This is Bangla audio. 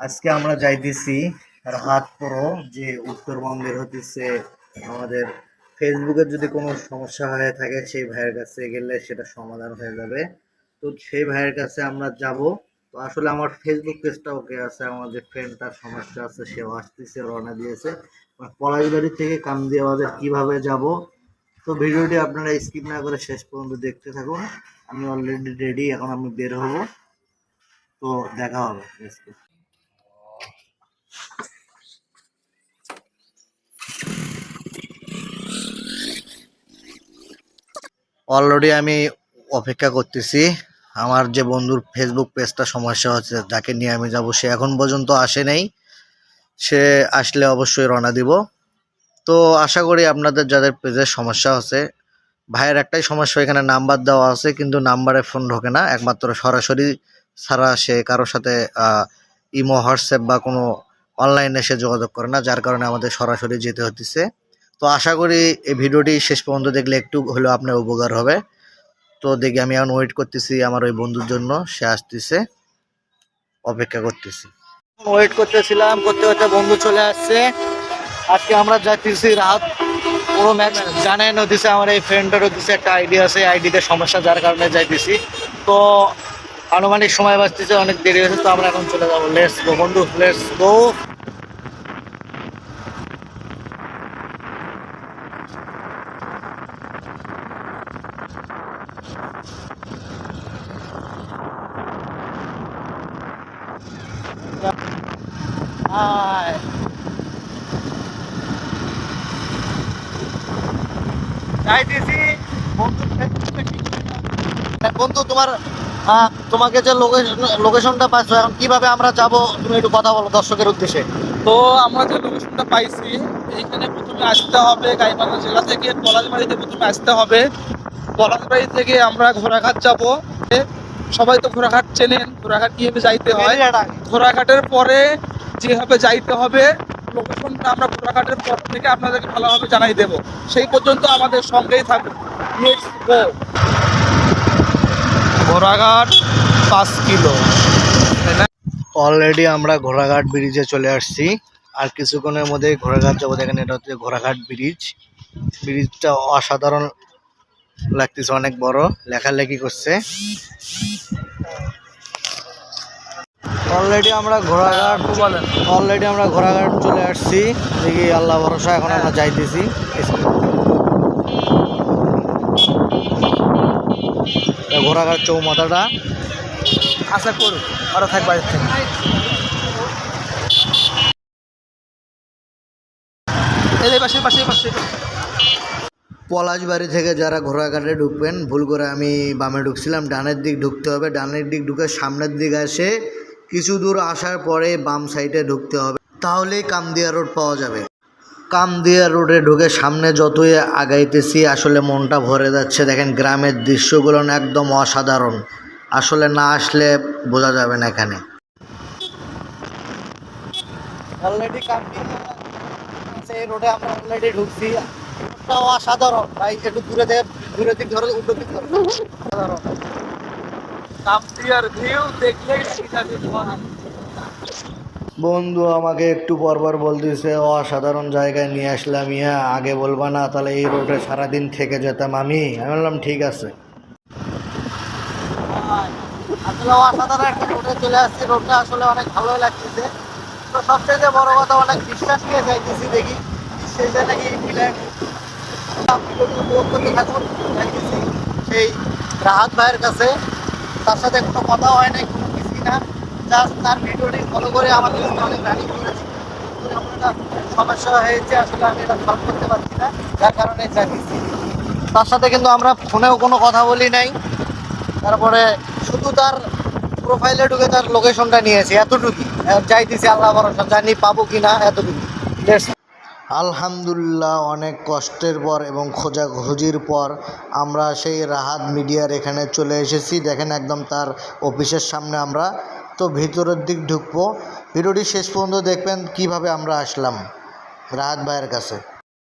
আজকে আমরা যাইতেছি রাহাত পুরো যে উত্তরবঙ্গের হতেছে আমাদের ফেসবুকের যদি কোনো সমস্যা হয়ে থাকে, সেই ভাইয়ের কাছে গেলে সেটা সমাধান হয়ে যাবে। তো সেই ভাইয়ের কাছে আমরা যাব। তো আসলে আমার ফেসবুক পেজটা ওকে আছে, আমার যে ফ্রেন্ডটার সমস্যা আছে, সেও আসতেছে, রওনা দিয়েছে। পলাশবাড়ি থেকে কামদিয়া বাজার কীভাবে যাব? তো ভিডিওটি আপনারা স্কিপ না করে শেষ পর্যন্ত দেখতে থাকুন। আমি অলরেডি রেডি এখন আমি বের হব। তো দেখা হবে। অলরেডি আমি অপেক্ষা করতেছি। আমার যে বন্ধুর ফেসবুক পেজটা সমস্যা হচ্ছে, যাকে নিয়ে আমি যাব, সে এখন পর্যন্ত আসে নাই। সে আসলে অবশ্যই রওনা দিব। তো আশা করি আপনাদের যাদের পেজের সমস্যা হচ্ছে, ভাইয়ের একটাই সমস্যা, এখানে নাম্বার দেওয়া আছে, কিন্তু নাম্বারে ফোন ঢোকে না। একমাত্র সরাসরি ছাড়া সে কারোর সাথে ইমো হোয়াটসঅ্যাপ বা কোনো অনলাইনে সে যোগাযোগ করে না, যার কারণে আমাদের সরাসরি যেতে হতেছে তো আশা করি এই ভিডিওটি শেষ পর্যন্ত দেখলে একটু হলেও আপনার উপকার হবে। তো দেখি আমি এখন ওয়েট করতেছি আমার ওই বন্ধুর জন্য, সে আসতেছে, অপেক্ষা করতেছি। ওয়েট করতেছিলাম, করতে করতে বন্ধু চলে আসছে। আজকে আমরা যাচ্ছি রাত পুরো ম্যাচ জানাই নদীছে আমার এই ফ্রেন্ডের হচ্ছে একটা আইডি আছে আইডিতে সমস্যা যার কারণে যাইতেছি। তো আনুমানিক সময় বাঁচতেছে, অনেক দেরি হয়েছে, তো আমরা এখন চলে যাব। লেটস গো বন্ধু লেটস গো বন্ধু হ্যাঁ, বন্ধু তোমার তোমাকে যে লোকেশনটা পাচ্ছ এখন কীভাবে আমরা যাব তুমি একটু কথা বলো দর্শকের উদ্দেশ্যে। তো আমরা যে লোকেশনটা পাইছি এইখানে প্রথমে আসতে হবে গাইবান্ধা জেলা থেকে পলাশবাড়িতে প্রথমে আসতে হবে। পলাশবাড়ি থেকে আমরা ঘোড়াঘাট যাব। সবাই তো ঘোড়াঘাট চেনেন ঘোড়াঘাট কীভাবে যাইতে হয়। ঘোড়াঘাটের পরে যেভাবে যাইতে হবে, লোকেশনটা আমরা ঘোড়াঘাটের পর থেকে আপনাদেরকে ভালোভাবে জানাই দেব। সেই পর্যন্ত আমাদের সঙ্গেই থাকুন. ঘোড়াঘাট পাঁচ কিলো। অলরেডি আমরা ঘোড়াঘাট ব্রিজে চলে আসছি। আর কিছুক্ষণের মধ্যে ঘোড়াঘাট যাব। দেখেন এটা হচ্ছে ঘোড়াঘাট ব্রিজ ব্রিজটা অসাধারণ লাগতেছে, অনেক বড়। লেখালেখি করছে। অলরেডি আমরা ঘোড়াঘাট অলরেডি আমরা ঘোড়াঘাট চলে আসছি। দেখি আল্লাহ ভরসা এখন আমরা যাইতেছি। ঘোড়াঘাট চৌমাথাটা। আশা করুন আরও থাক বাড়ির থেকে। এই পাশে পাশে পাশে পলাশবাড়ি থেকে যারা ঘোড়াঘাটে ঢুকবেন ভুল করে আমি বামে ঢুকছিলাম ডানের দিক ঢুকতে হবে। ডানের দিক ঢুকে সামনের দিক আসে কিছু দূর আসার পরে বাম সাইডে ঢুকতে হবে। তাহলেই কামদিয়া রোড পাওয়া যাবে। কামদিয়া রোডে ঢুকে সামনে যতই আগাইতেছি, আসলে মনটা ভরে যাচ্ছে। দেখেন, গ্রামের দৃশ্যগুলো একদম অসাধারণ। আসলে না আসলে বোঝা যাবে না এখানে। ঢুকছি। অসাধারণ। একটু দূরে দূরে দিক ধরে ধরে। অসাধারণ। ভিউ দেখলেই বন্ধু আমাকে একটু পরপর বলতেছে অসাধারণ জায়গায় নিয়ে আসলাম। ইয়া আগে বলবা না তাহলে এই রোডে সারাদিন থেকে যেতাম আমি। আমি বললাম ঠিক আছে। আসলে অসাধারণ একটা রোডে চলে আসছি। রোডটা আসলে অনেক ভালোই লাগতেছে। তো সবচেয়ে বড় কথা অনেক বিশ্বাস নিয়ে যাইতেছি দেখি শেষে নাকি থাকুন সেই রাহাত ভাইয়ের কাছে তার সাথে কোনো কথা হয় নাই, কোনো কিছুই না। জাস্ট তার ভিডিওটি ফলো করে আমাদের সাথে অনেক রানিং করেছি। সমস্যা হয়েছে, আসলে আমি এটা সলভ করতে পারছি না, যার কারণে যাইতেছি তার সাথে কিন্তু আমরা ফোনেও কোনো কথা বলি নাই। তারপরে শুধু তার প্রোফাইলে ঢুকে তার লোকেশনটা নিয়েছি, এতটুকুই। আর যাইতেছি, আল্লাহ ভরসা, জানি পাবো কি না এতটুকু আলহামদুলিল্লাহ, অনেক কষ্টের পর এবং খোঁজাখুঁজির পর আমরা সেই রাহাত মিডিয়ার এখানে চলে এসেছি। দেখেন একদম তার অফিসের সামনে আমরা। তো ভিতরের দিক ঢুকবো। ভিডিওটি শেষ পর্যন্ত দেখবেন কীভাবে আমরা আসলাম রাহাত ভাইয়ের কাছে।